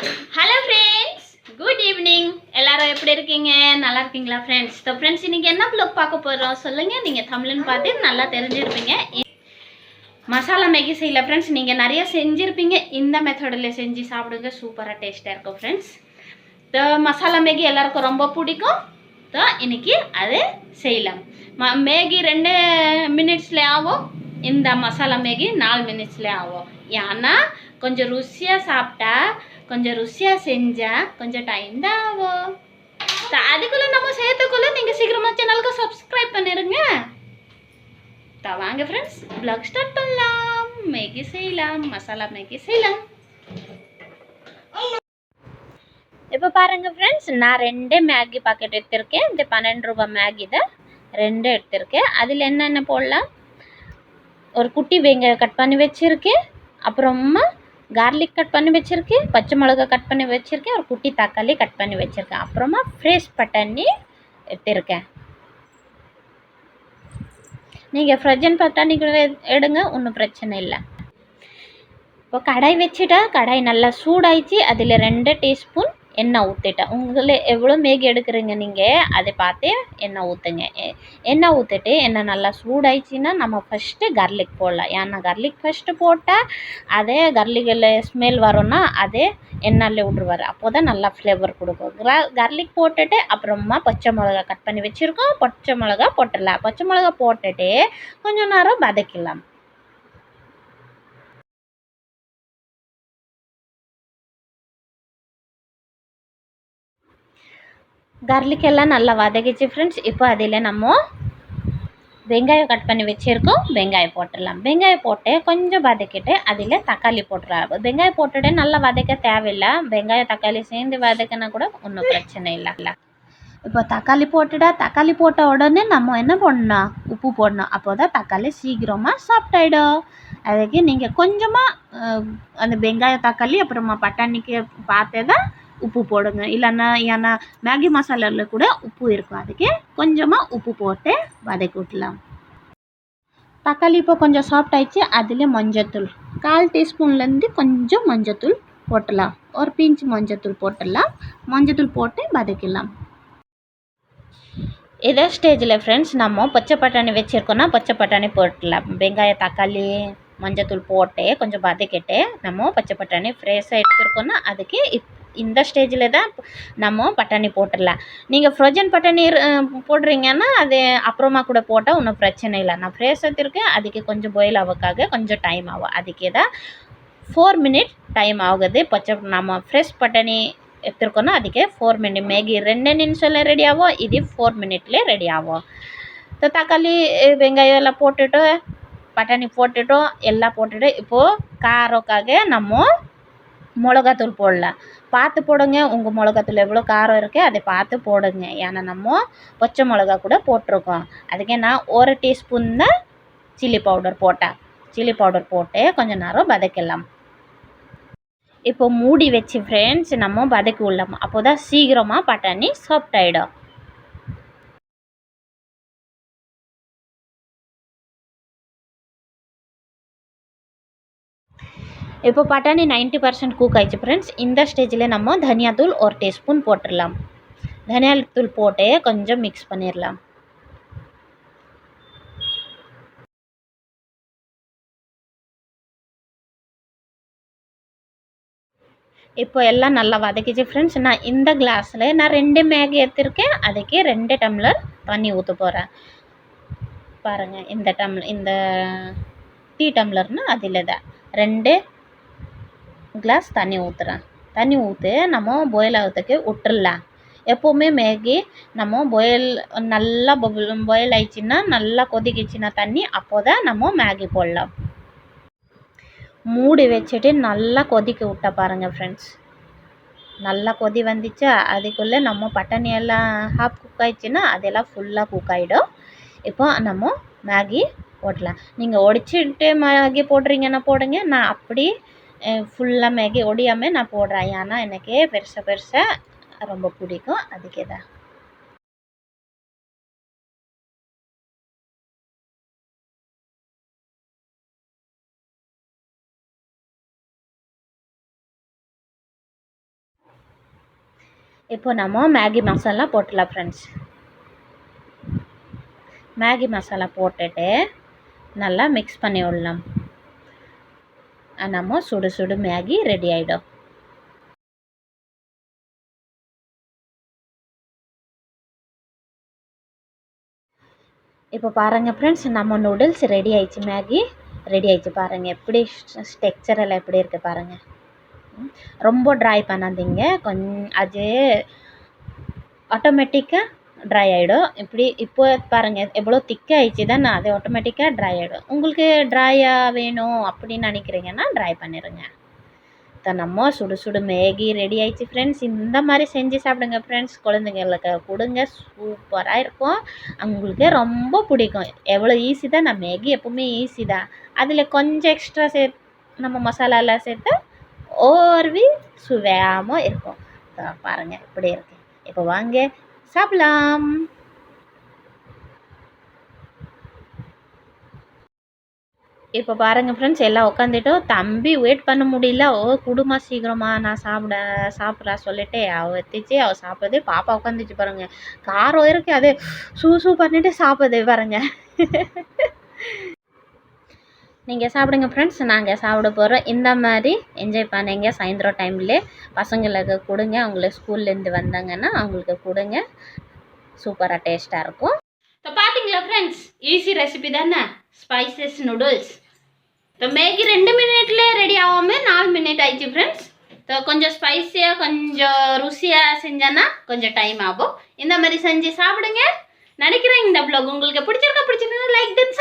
Hello friends good evening எல்லாரும் எப்படி இருக்கீங்க? நல்லா இருக்கீங்களா ஃப்ரெண்ட்ஸ் ஸோ ஃப்ரெண்ட்ஸ் இன்னைக்கு என்ன ப்ளாக் பார்க்க போகிறோம் சொல்லுங்கள் நீங்கள் தமிழ்னு பார்த்து நல்லா தெரிஞ்சிருப்பீங்க. மசாலா மேகி செய்யல ஃப்ரெண்ட்ஸ் நீங்கள் நிறைய செஞ்சுருப்பீங்க. இந்த மெத்தடில் செஞ்சு சாப்பிடுங்க. சூப்பராக டேஸ்ட்டாக இருக்கும் ஃப்ரெண்ட்ஸ் ஸோ மசாலா மேகி எல்லாருக்கும் ரொம்ப பிடிக்கும். தான் இன்னைக்கு அது செய்யலாம். ம மேகி ரெண்டு மினிட்ஸ்ல ஆகும். இந்த மசாலா மேகி நாலு மினிட்ஸ்ல ஆகும். ஏன்னா கொஞ்சம் ருசியாக சாப்பிட்டா கொஞ்சம் ருசியாக செஞ்சால் கொஞ்சம் டைம் தான் ஆகும். அதுக்குள்ளே நம்ம சேர்த்துக்குள்ளே நீங்கள் சீக்கிரமாக சேனலுக்கு சப்ஸ்கிரைப் பண்ணிடுங்க வாங்க ஃப்ரெண்ட்ஸ் பிளாக் ஸ்டார்ட் பண்ணலாம். மேகி செய்யலாம் மசாலா மேகி செய்யலாம். இப்போ பாருங்க ஃப்ரெண்ட்ஸ் நான் ரெண்டே மேகி பாக்கெட் எடுத்திருக்கேன். இந்த பன்னெண்டு ரூபாய் மேகி தான் ரெண்டு எடுத்திருக்கேன். அதில் என்னென்ன போடலாம்? ஒரு குட்டி வெங்காயம் கட் பண்ணி வச்சுருக்கேன். அப்புறமா கார்லிக் கட் பண்ணி வச்சுருக்கேன். பச்சை மிளகா கட் பண்ணி வச்சுருக்கேன். ஒரு குட்டி தக்காளி கட் பண்ணி வச்சுருக்கேன். அப்புறமா ஃப்ரெஷ் பட்டாணி எடுத்திருக்கேன். நீங்கள் ஃப்ரெஜன் பட்டாணி கூட எடுங்க. ஒன்றும் பிரச்சனை இல்லை. இப்போ கடாய் வச்சுட்டா கடாய் நல்லா சூடாயிடுச்சு. அதில் ரெண்டு டீஸ்பூன் எண்ணெய் ஊற்றிட்டேன் உங்களில் எவ்வளோ மேகி எடுக்கிறீங்க நீங்கள் அதை பார்த்து எண்ணெய் ஊற்றுங்க எண்ணெய் ஊற்றிட்டு எண்ணெய் நல்லா சூடாயிடுச்சின்னா நம்ம ஃபஸ்ட்டு கர்லிக் போடலாம். ஏன்னா கர்லிக் ஃபஸ்ட்டு போட்டால் அதே கர்லிக்கில் ஸ்மெல் வரும்னா அதே எண்ணெயில் விட்ருவார் அப்போ தான் நல்லா ஃப்ளேவர் கொடுக்கும். கர்லிக் போட்டுட்டு அப்புறமா பச்சை மிளகா கட் பண்ணி வச்சுருக்கோம். பச்சை மிளகா போட்டுடலாம். பச்சை மிளகா போட்டுட்டு கொஞ்சம் நேரம் வதக்கலாம் கார்லிக் எல்லாம் நல்லா வதக்கிச்சு ஃப்ரெண்ட்ஸ் இப்போ அதில் நம்ம வெங்காயம் கட் பண்ணி வச்சுருக்கோம். வெங்காயம் போட்டுடலாம். வெங்காயம் போட்டு கொஞ்சம் வதக்கிட்டு அதில் தக்காளி போட்டுடலாம். வெங்காயம் போட்டுட்டு நல்லா வதக்க தேவையில்லை. வெங்காயம் தக்காளி சேர்ந்து வதக்கினா கூட ஒன்றும் பிரச்சனை இல்லை. இப்போ தக்காளி போட்டுடா தக்காளி போட்ட உடனே நம்ம என்ன பண்ணணும் உப்பு போடணும். அப்போ தான் தக்காளி சீக்கிரமாக சாஃப்ட் ஆகிடும் அதுக்கு நீங்கள் கொஞ்சமாக அந்த வெங்காயம் தக்காளி அப்புறமா பட்டாணிக்கு பார்த்தே தான் உப்பு போடுங்க. இல்லைன்னா ஏன்னா மேகி மசாலாவில் கூட உப்பு இருக்கும். அதுக்கு கொஞ்சமாக உப்பு போட்டு வதக்கி விட்டலாம் தக்காளி இப்போ கொஞ்சம் சாஃப்ட் ஆயிடுச்சு. அதில் மஞ்சத்தூள் கால் டீஸ்பூன்லேருந்து கொஞ்சம் மஞ்சத்தூள் போட்டலாம். ஒரு பிஞ்சு மஞ்சத்தூள் போட்டுடலாம் மஞ்சத்தூள் போட்டு வதக்கிடலாம் இதே ஸ்டேஜில் ஃப்ரெண்ட்ஸ் நம்ம பச்சை பட்டாணி வச்சுருக்கோன்னா பச்சை பட்டாணி போட்டுடலாம் வெங்காயம் தக்காளி மஞ்சத்தூள் போட்டு கொஞ்சம் வதக்கிட்டு நம்ம பச்சை பட்டாணி ஃப்ரெஷ்ஷாக எடுத்துருக்கோன்னா அதுக்கு இப் இந்த ஸ்டேஜில் தான் நம்ம பட்டாணி போட்டுடலாம் நீங்கள் ஃப்ரோஜன் பட்டாணி போடுறீங்கன்னா அது அப்புறமா கூட போட்டால் ஒன்றும் பிரச்சனை இல்லை நான் ஃப்ரெஷ் எடுத்துருக்கேன் அதுக்கு கொஞ்சம் பாயில் ஆகக்காக கொஞ்சம் டைம் ஆகும் அதுக்கே தான் ஃபோர் மினிட் டைம் ஆகுது பச்சை நம்ம ஃப்ரெஷ் பட்டாணி எடுத்துருக்கோன்னா ಅದಕ್ಕೆ ಫೋರ್ ಮಿನಿಟ್ ಮ್ಯಾಗಿ ரெண்டு நிமிஷம்ல ரெடி ஆகும் இது ஃபோர் மினிட்லேயே ரெடி ஆகும் தக்காளி வெங்காயம் எல்லாம் போட்டுட்டு பட்டாணி போட்டுட்டோம் எல்லாம் போட்டுட்டு இப்போது காரக்காக நம்ம மிளகாத்தூள் போடலாம் பார்த்து போடுங்க. உங்கள் மிளகாத்தூள் எவ்வளோ காரம் இருக்குது அதை பார்த்து போடுங்க. ஏன்னா நம்ம பச்சை மிளகா கூட போட்டிருக்கோம். அதுக்கே நான் ஒரு டீஸ்பூன் தான் சில்லி பவுடர் போட்டேன். சில்லி பவுடர் போட்டு கொஞ்சம் நேரம் வதக்கலாம். இப்போ மூடி வச்சு ஃப்ரெண்ட்ஸ் நம்ம வதக்கி விடலாம். அப்போ தான் சீக்கிரமாக பட்டாணி சாஃப்ட் ஆகிடும் இப்போ பட்டாணி நைன்ட்டி பர்சன்ட் குக் ஆயிடுச்சு ஃப்ரெண்ட்ஸ் இந்த ஸ்டேஜில் நம்ம தனியாத்தூள் ஒரு டீஸ்பூன் போட்டுடலாம். தனியாத்தூள் போட்டு கொஞ்சம் மிக்ஸ் பண்ணிடலாம். இப்போ எல்லாம் நல்லா வதக்கிச்சு ஃப்ரெண்ட்ஸ் நான் இந்த கிளாஸில் நான் ரெண்டு மேகி எடுத்திருக்கேன். அதுக்கு ரெண்டு டம்ளர் தண்ணி ஊற்ற போகிறேன் பாருங்கள் இந்த டம்ளர் இந்த டீ டம்ளர்னால் அதில் தான் ரெண்டு கிளாஸ் தண்ணி ஊற்றுறேன் தண்ணி ஊற்றி நம்ம பாயில் ஆகிறதுக்கு விட்டுறலாம். எப்போவுமே மேகி நம்ம பாயில் நல்லா பாயில் ஆயிடுச்சுன்னா நல்லா கொதிக்கிச்சுன்னா தண்ணி அப்போ தான் நம்ம மேகி போடலாம். மூடி வச்சுட்டு நல்லா கொதிக்க விட்ட பாருங்கள் ஃப்ரெண்ட்ஸ் நல்லா கொதி வந்துச்சா அதுக்குள்ளே நம்ம பட்டாணி எல்லாம் ஹாஃப் குக் ஆயிடுச்சுன்னா அதெல்லாம் ஃபுல்லாக குக் ஆகிடும் இப்போ நம்ம மேகி போடலாம் நீங்கள் ஒடிச்சுட்டு மேகி போடுறீங்கன்னா போடுங்க நான் அப்படி ஃபுல்லாக மேகி ஒடியாமல் நான் போடுறேன். ஏன்னா எனக்கு பெருசாக பெருசாக ரொம்ப பிடிக்கும். அதுக்கே தான். இப்போ நம்ம மேகி மசாலா போட்டுடலாம் ஃப்ரெண்ட்ஸ் மேகி மசாலா போட்டுட்டு நல்லா மிக்ஸ் பண்ணி விடலாம். அஹ் நம்ம சுடு சுடு மேகி ரெடி ஆகிடும் இப்போ பாருங்கள் ஃப்ரெண்ட்ஸ் நம்ம நூடுல்ஸ் ரெடி ஆயிடுச்சு. மேகி ரெடி ஆயிடுச்சு பாருங்கள் எப்படி ஸ்ட்ரக்சர் எல்லாம் எப்படி இருக்குது பாருங்கள் ரொம்ப ட்ரை பண்ணாதீங்க. கொஞ்சம் அது ஆட்டோமேட்டிக்காக ட்ரை ஆகிடும் இப்படி இப்போ பாருங்கள் எவ்வளோ திக்காகிடுச்சு தானே அது ஆட்டோமேட்டிக்காக ட்ரை ஆகிடும் உங்களுக்கு ட்ரையாக வேணும் அப்படின்னு நினைக்கிறீங்கன்னா ட்ரை பண்ணிடுங்க இப்போ நம்ம சுடு சுடு மேகி ரெடி ஆயிடுச்சு ஃப்ரெண்ட்ஸ் இந்த மாதிரி செஞ்சு சாப்பிடுங்க ஃப்ரெண்ட்ஸ் குழந்தைங்களுக்கு கொடுங்க சூப்பராக இருக்கும். அவங்களுக்கு ரொம்ப பிடிக்கும். எவ்வளோ ஈஸி தான். நான் மேகி எப்பவுமே ஈஸி தான். அதில் கொஞ்சம் எக்ஸ்ட்ரா சே நம்ம மசாலாலாம் சேர்த்து ஓர்வி சுவையாமல் இருக்கும். பாருங்கள் இப்படி இருக்கு. இப்போ வாங்க சாப்பிடலாம். இப்போ பாருங்கள் ஃப்ரெண்ட்ஸ் எல்லாம் உட்காந்துட்டோம் தம்பி வெயிட் பண்ண முடியல. ஓ குடுமா சீக்கிரமா நான் சாப்பிட சாப்பிட்றா சொல்லிட்டு அவ எத்திச்சு அவ சாப்பிடுது பாப்பா உட்காந்துச்சு பாருங்க. காரம் இருக்கு அது சூ சூ பண்ணிட்டு சாப்பிடுது பாருங்க. நீங்கள் சாப்பிடுங்க ஃப்ரெண்ட்ஸ் நாங்கள் சாப்பிட போகிறோம் இந்த மாதிரி என்ஜாய் பண்ணுங்க. சாயந்தரம் டைமில் பசங்களுக்கு கொடுங்க. அவங்களுக்கு ஸ்கூல்லேருந்து வந்தாங்கன்னா அவங்களுக்கு கொடுங்க. சூப்பராக டேஸ்ட்டாக இருக்கும். இப்போ பார்த்தீங்களா ஃப்ரெண்ட்ஸ் ஈஸி ரெசிபி தானே? ஸ்பைசஸ் நூடுல்ஸ் இப்போ மேகி ரெண்டு மினிட்ல ரெடி ஆகாமல் நாலு மினிட் ஆயிடுச்சு ஃப்ரெண்ட்ஸ் இப்போ கொஞ்சம் ஸ்பைஸியாக கொஞ்சம் ருசியாக செஞ்சேன்னா கொஞ்சம் டைம் ஆகும். இந்த மாதிரி செஞ்சு சாப்பிடுங்க. நினைக்கிறேன் இந்த ப்ளாக் உங்களுக்கு பிடிச்சிருக்கா பிடிச்சிருந்தா லைக் தென்